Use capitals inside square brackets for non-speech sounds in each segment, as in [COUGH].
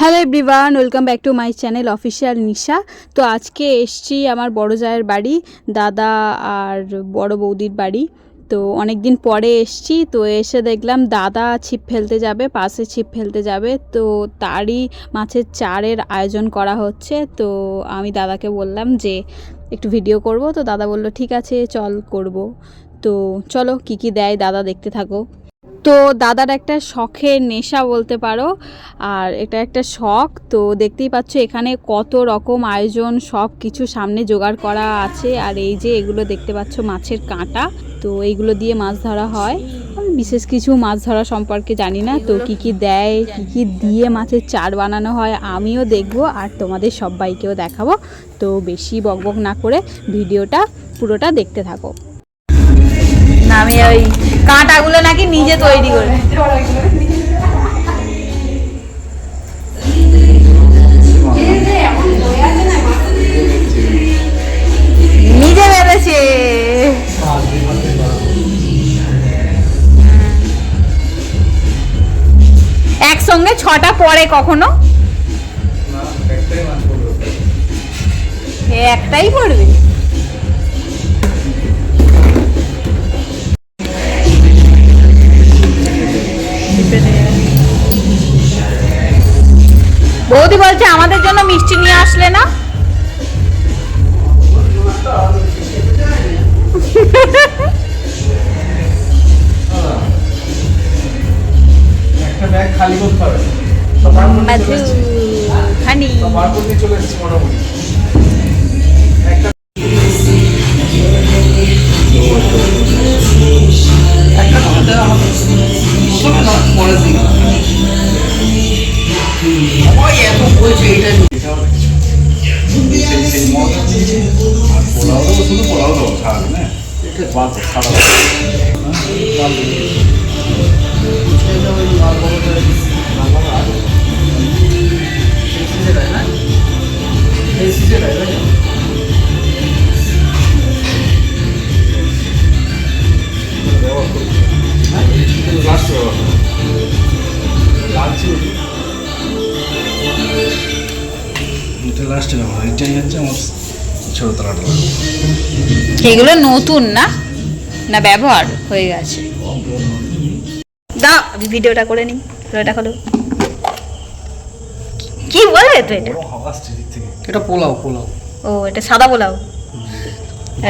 Hello everyone welcome back to my channel official Nisha তো আজকে এসছি আমার বড় জায়ের বাড়ি, দাদা আর বড় বৌদির বাড়ি। তো অনেক দিন পরে এসছি, তো এসে দেখলাম দাদা ছিপ ফেলতে যাবে, পাশে ছিপ ফেলতে যাবে। তো তারই মাছের চারের আয়োজন করা হচ্ছে। তো আমি দাদাকে বললাম যে একটু ভিডিও করব। তো দাদা বলল, ঠিক আছে, চল করব। তো চলো কি কি দেয় দাদা দেখতে থাকো। তো দাদার একটা শখের নেশা বলতে পারো, আর এটা একটা শখ। তো দেখতেই পাচ্ছ এখানে কত রকম আয়োজন, সব কিছু সামনে জোগাড় করা আছে। আর এই যে এগুলো দেখতে পাচ্ছ মাছের কাঁটা, তো এইগুলো দিয়ে মাছ ধরা হয়। আমি বিশেষ কিছু মাছ ধরা সম্পর্কে জানি না, তো কি কি দেয়, কি কি দিয়ে মাছের চার বানানো হয় আমিও দেখব, আর তোমাদের সবাইকেও দেখাবো। তো বেশি বকবক না করে ভিডিওটা পুরোটা দেখতে থাকো। আমি ওই কাঁটাগুলো নাকি নিজে তৈরি করে। নিজে বেড়েছে একসঙ্গে ছটা পরে কখনো? একটাই পড়বে। বৌদি বলছে আমাদের জন্য মিষ্টি নিয়ে আসলে না? খালি করতে হবে। চলে এসেছি মোটামুটি। লাস্টে ব্যবহার এটাই হচ্ছে আমার ছোট তালাটা এগুলো নতুন না? না ব্যবহার হয়ে গেছে। দাও আমি ভিডিওটা করে নিই। ভিডিওটা হলো কি বলে তো এটা? এটা পোলাও পোলাও। ও এটা সাদা পোলাও?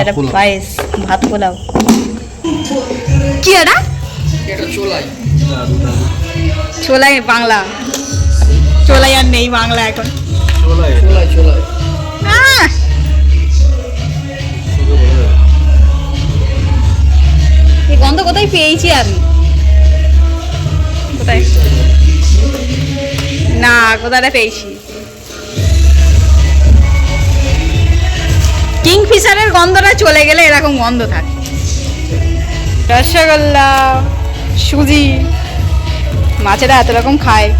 এটা পায়েস ভাত পোলাও। কি এটা? এটা চোলাই। ছোলাই বাংলা। চোলাই আর নেই বাংলা এখন। চলাই চোলাই চোলাই। কোথায় পেয়েছি আমি? কোথায়? না কোথাটা পেয়েছি। কিংফিশারের গন্ধটা চলে গেলে এরকম গন্ধ থাকে। রসগোল্লা, সুজি, মাছেরা এত রকম খায়।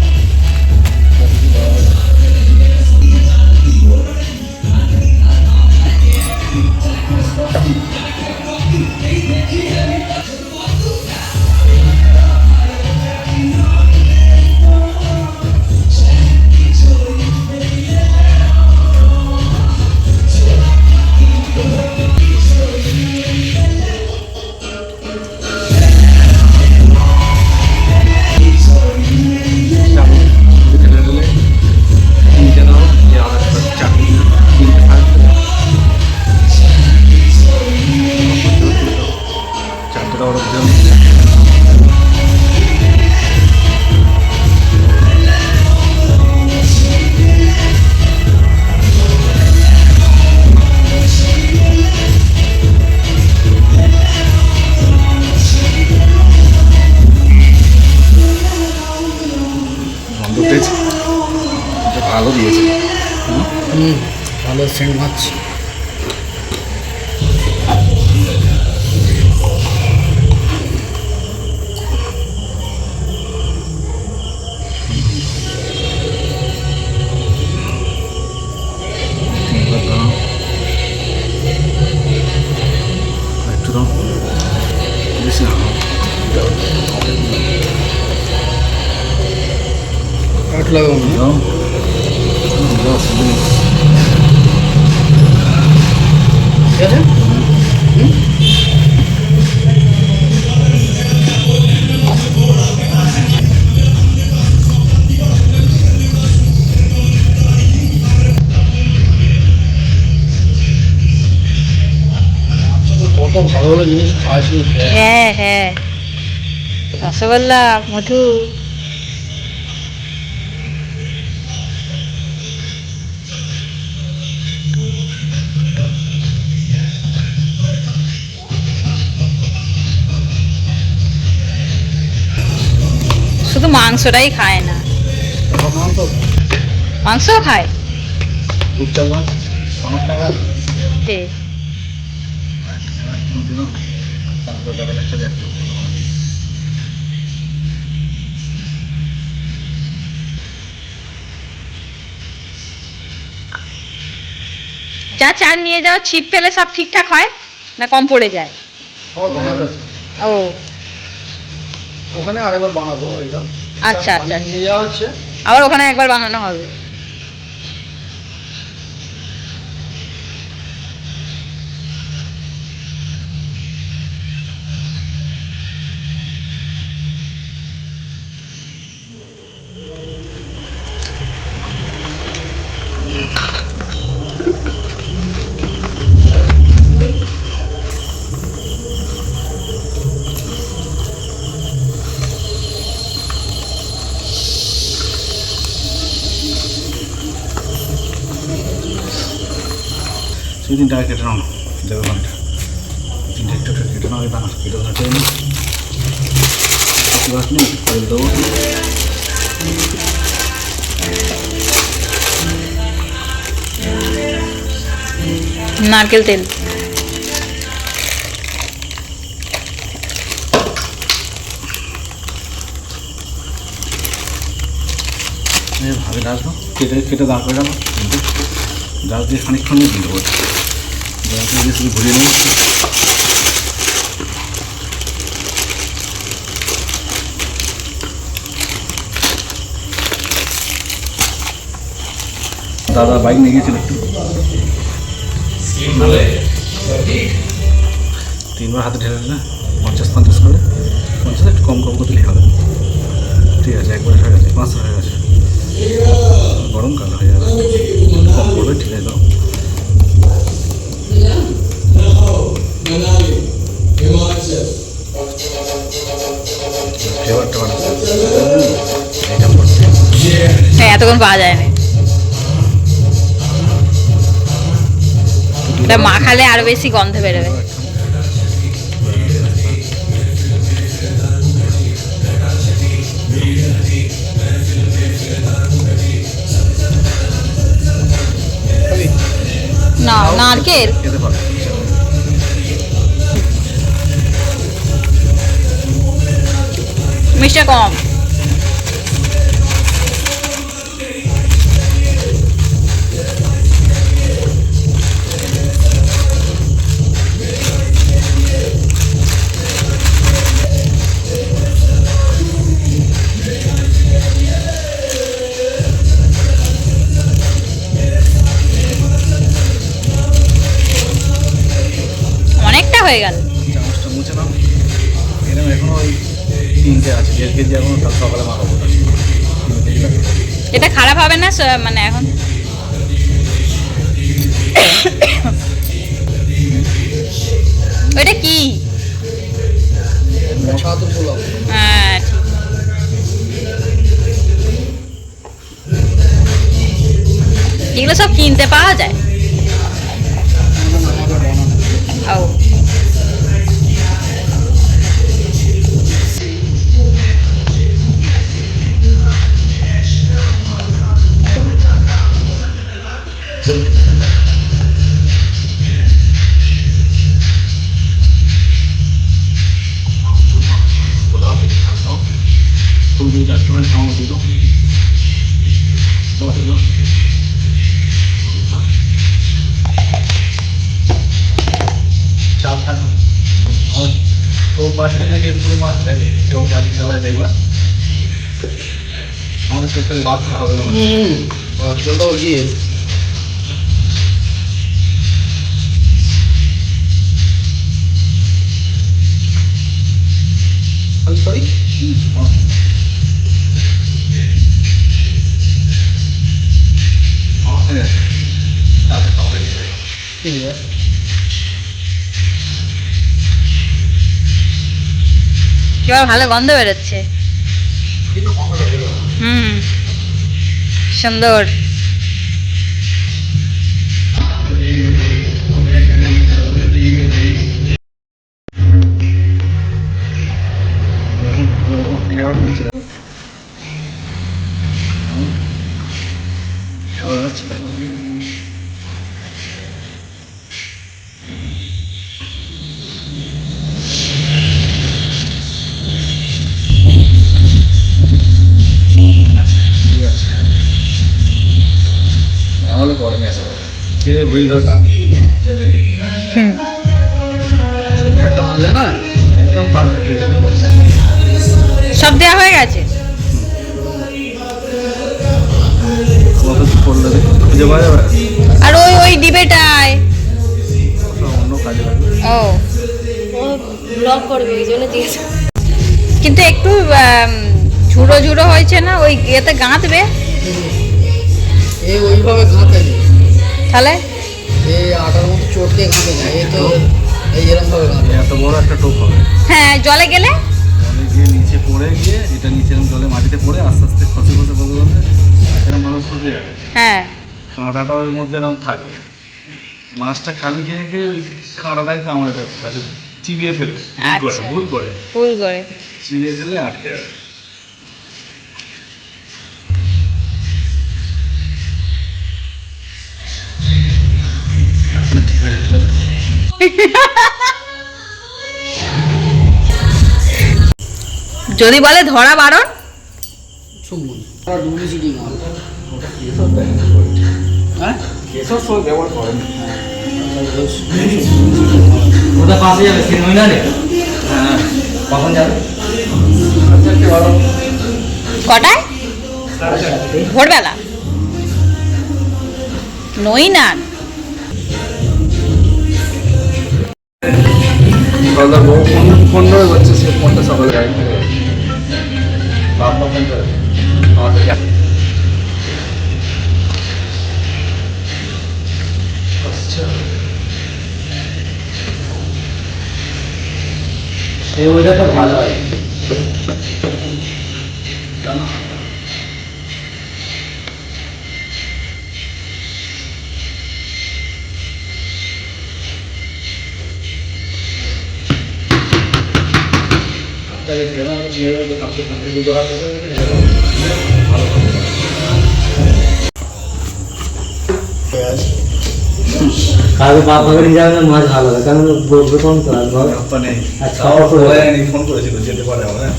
কাঠ লাগাবো না দাও ঠিক আছে কত ভালো ভালো জিনিস খাওয়াচ্ছি হ্যাঁ হ্যাঁ রসগোল্লা মধু মাংসটাই খায় না। তো মাংসও খায়? যা চাল নিয়ে যাও, ছিপ ফেলে সব ঠিকঠাক হয়? না কম পড়ে যায়? ও। ওখানে আরেকবার বানাবো আচ্ছা আচ্ছা। নিয়ে যাওয়া হচ্ছে। আবার ওখানে একবার বানানো হবে। সেই তিনটা কেটে নাও দেবে ঘণ্টা তিনটা একটু কেটে নাও দাঁড়া কেটে দাঁড়া নেই করে দেবো। নারকেল তেল। এই ভাবে দাও কেটে কেটে দাঁড় করে গেল ডাস দিয়ে খানিকক্ষণ দিয়ে দিতে পারছি শুধু ঘুরিয়ে নেব দাদা বাইক নিয়ে গিয়েছিল একটু। তিনবার হাতে ঢেলে দিলে, পঞ্চাশ পঞ্চাশ করে। পঞ্চাশ একটু কম কম করে হবে। ঠিক আছে, একবার হয়ে গেছে পাঁচশো হয়ে গেছে। গরমকাল হয়ে যাবে। কম করবে, ঠিক আছে, দাও। বানাচ্ছে হ্যাঁ এতক্ষণ পাওয়া যায় না এটা মাখালে আরও বেশি গন্ধ বেরোবে। না, নারকেল? খেতে পারবে মিষ্টি কম। হয়ে গেল। আছে দেড় কেজি এখনও কাল সকালে এটা খারাপ হবে না মানে এখন? ওইটা কি? হ্যাঁ এগুলো সব কিনতে পাওয়া যায়? তো মাছ থেকে পুরো মাছ থাকে কেউ জানি সবাই দেখবা আমাদের চোখে লাভ হবে না। হুম জলটাও গিয়ে সরি ঠিক আছে এবার ভালো গন্ধ বেরোচ্ছে। হুম সুন্দর। একটা একদম পারফেক্ট সব দেওয়া হয়ে গেছে? আর ওই ওই ডিবেটায়। ও। ব্লগ করবে ওই জন্য কিন্তু একটু ঝুড়ো ঝুড়ো হয়েছে না? ওই ইয়েতে গাঁথবে? এই ওইভাবে গাঁথে তাহলে? এই আটার মতো চটকে গাঁথে না এই তো এই এরকম ভাবে এত বড় একটা টোপ হবে। হ্যাঁ জলে গেলে? জলে গিয়ে নিচে পড়ে গিয়ে এটা নিচে জলে মাটিতে পড়ে আস্তে আস্তে খসে খসে বসে বসে এরকম ভাবে যাবে হ্যাঁ। কাঁটাটা ওর মধ্যে এরকম থাকে। মাছটা খালি খেয়ে খেয়ে ওই কাঁটাটাই কামড়ে দেবে চিবিয়ে ফেলে ভুল করে আচ্ছা। ভুল করে। ফুল করে। চিবিয়ে দিলে আটকে যাবে। রে বলে ধরা বারণ? কটায়? ভোরবেলা। নই না। করছে সে ফোনটা সকালে আচ্ছা। এই ওয়েদারটা তো ভালো হয়। কালকে বাপ বাগানে যাবে না মাছ ভালো হবে। কারণ বলবে কোন তো আর ঘর আপা নেই। আচ্ছা, ফোন করেছিল যেতে পারে আমার হ্যাঁ।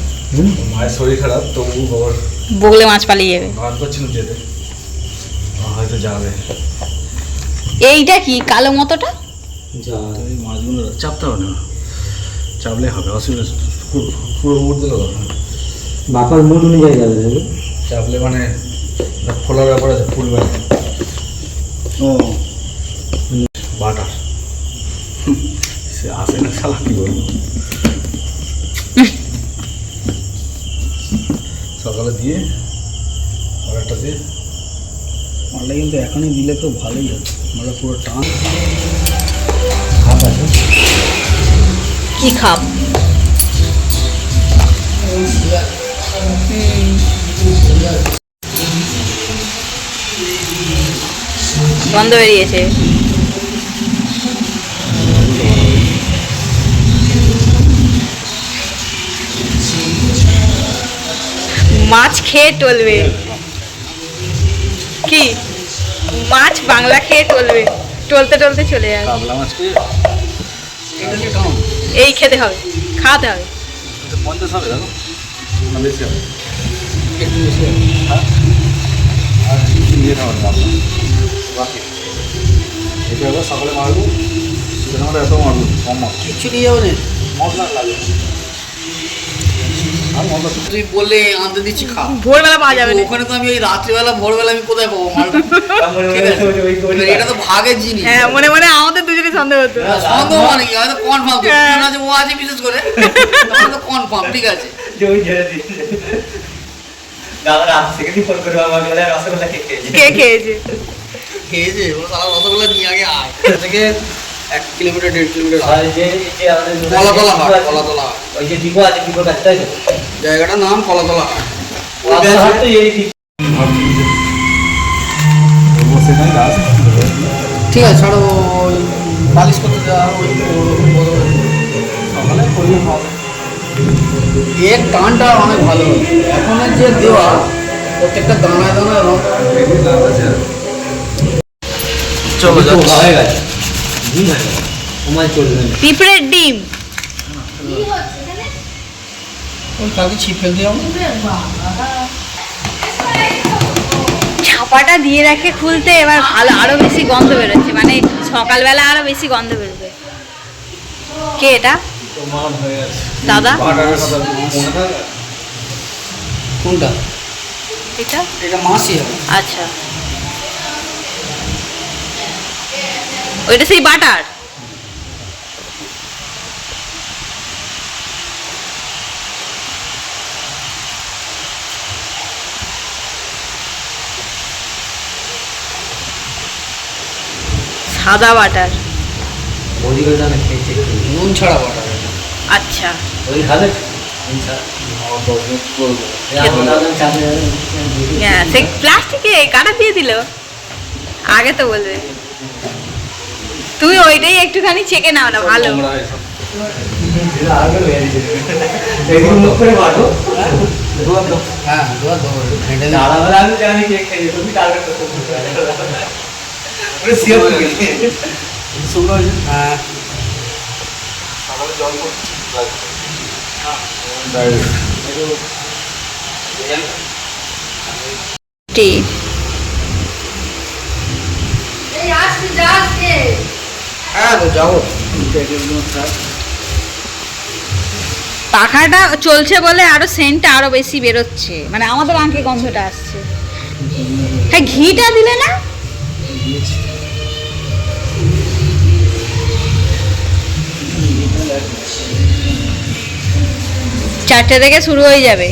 মায়ের শরীর খারাপ তবু বাবার বগলে মাছ পালিয়ে যাবে। ভাত করছিল যেতে। হয়তো যাবে। এইটা কি কালো মতোটা? যা। তো এই মাছগুলো চাপতে হবে না। চাপলে হবে অসুবিধা পুরো বাপার মুড অনুযায়ী যাবে দেখবি চাপলে মানে ফোলার ব্যাপার আছে ফুল ব্যাপার। ও। বাটার। সে আসে না শালা কি বলব? সকালে দিয়ে অর্ডারটা দিয়ে মালটা কিন্তু এখনই দিলে তো ভালোই হতো মালটা পুরো টান। খাপ আছে। কি খাপ? গন্ধ বেরিয়েছে মাছ খেয়ে টলবে। কি? মাছ বাংলা খেয়ে টলবে। টলতে টলতে চলে যাবে এই খেতে হবে। খাওয়াতে হবে। না বেশি হবে একটু বেশি হবে। আর নিয়ে নেওয়ার কাবলা বাকি। এটা এবার সকালে মারবো। সেখানে আমরা এত মারবো কম মারবো। কিচ্ছু নিয়ে যাবে না। মশলা লাগে। তুই বললে আনতে দিচ্ছি খা। ভোরবেলা পাওয়া যাবে না। ওখানে তো আমি ওই রাত্রিবেলা ভোরবেলা আমি কোথায় পাবো? [LAUGHS] এটা তো ভাগের জিনিস। হ্যাঁ মনে মনে আমাদের দুজনে সন্দেহ হতো। সন্দেহ মানে কি? হয়তো কনফার্ম আছে ও আছে বিশেষ করে কনফার্ম ঠিক আছে। দাদা রাত থেকে ফোন করে রসগোল্লা কে খেয়েছে কে খেয়েছে খেয়েছে ও সারা রসগোল্লা নিয়ে আগে আয় থেকে এক কিলোমিটার দেড় কিলোমিটার আর যে যে আমাদের কলাতলা হাট কলাতলা ওই যে ডিপো আছে ডিপোর কাছে তাই জায়গাটার নাম কলাতলা হাট রাস্তাঘাট তো এই ঠিক আছে ছাড়ো ওই পালিশ করতে দেওয়া ওই সকালে করলে হবে এর টানটা অনেক ভালো। এখনের যে দেওয়া প্রত্যেকটা দানায় দানায় রং। চলো হয়ে গেছে। দিন হয়ে গেছে। তোমার চলবে পিঁপড়ের ডিম। ওই কালকে ছিপ ফেলতে ছাপাটা দিয়ে রাখে খুলতে এবার ভালো আরও বেশি গন্ধ বেরোচ্ছে। মানে সকালবেলা আরও বেশি গন্ধ বেরোবে। কে এটা? দাদা? কোনটা? এটা? এটা মাসি আচ্ছা। ওইটা সেই বাটার? সাদা বাটার। নুন ছাড়া বাটা আচ্ছা। ওই খাবে আচ্ছা হ্যাঁ সে প্লাস্টিকে কাটা দিয়ে দিল। আগে তো বলবে। তুমি ওইটাই একটুখানি চেকে নাও না ভালো। হ্যাঁ শুকনো হ্যাঁ। জল পাখাটা চলছে বলে আরও সেন্টটা আরও বেশি বেরোচ্ছে। মানে আমাদের আঁকে গন্ধটা আসছে। হ্যাঁ ঘিটা দিলে না? চারটে থেকে শুরু হয়ে যাবে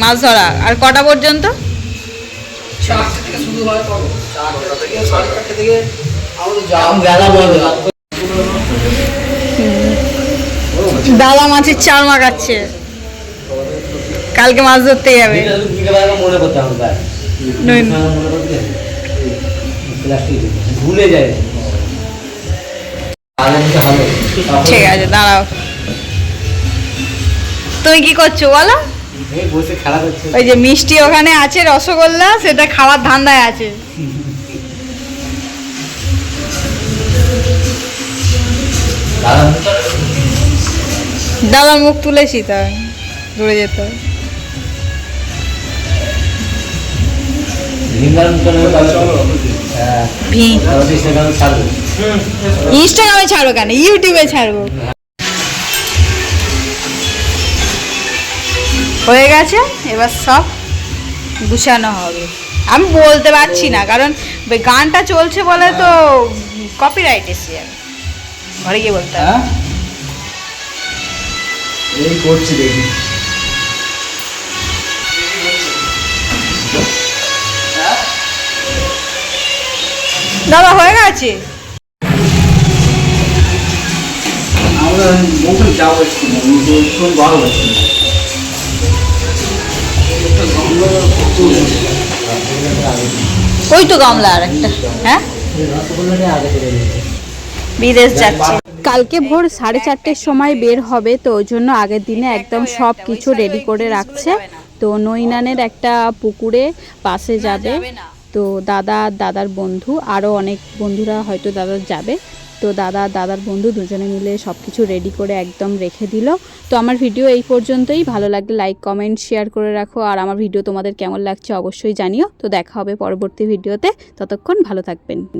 মাছ ধরা। আর কটা পর্যন্ত? দাদা মাছের চাল মাখাচ্ছে। কালকে মাছ ধরতে যাবে। ভুলে ঠিক আছে, দাঁড়াও। তুমি কি করছ বলো? ওই যে মিষ্টি ওখানে আছে রসগোল্লা সেটা খাওয়ার ধান্দায় আছে। দাদা দাদার মুখ তুলেছি তাই দূরে যেতে হবে। হ্যাঁ। ইনস্টাগ্রামে ইনস্টাগ্রামে ছাড়বো। কেন? ইউটিউবে ছাড়বো। হয়ে গেছে এবার সব গুছানো হবে। আমি বলতে পারছি না কারণ গানটা চলছে বলে তো কপিরাইট এসে যাবে ঘরে গিয়ে বলতে হ্যাঁ? এই করছি দেখি। দাদা হয়ে গেছে? আমরা যাব একটু একটু বার হচ্ছে। ওই তো গামলা আর একটা হ্যাঁ? বিদেশ যাচ্ছে। কালকে ভোর সাড়ে চারটের সময় বের হবে, তো ওই জন্য আগের দিনে একদম সব কিছু রেডি করে রাখছে। তো নৈনানের একটা পুকুরে পাশে যাবে। তো দাদা, দাদার বন্ধু আরও অনেক বন্ধুরা হয়তো দাদা যাবে। তো দাদা, দাদার বন্ধু দুজনে মিলে সব কিছু রেডি করে একদম রেখে দিল। তো আমার ভিডিও এই পর্যন্তই। ভালো লাগলে লাইক কমেন্ট শেয়ার করে রাখো। আর আমার ভিডিও তোমাদের কেমন লাগছে অবশ্যই জানিও। তো দেখা হবে পরবর্তী ভিডিওতে ততক্ষণ ভালো থাকবেন।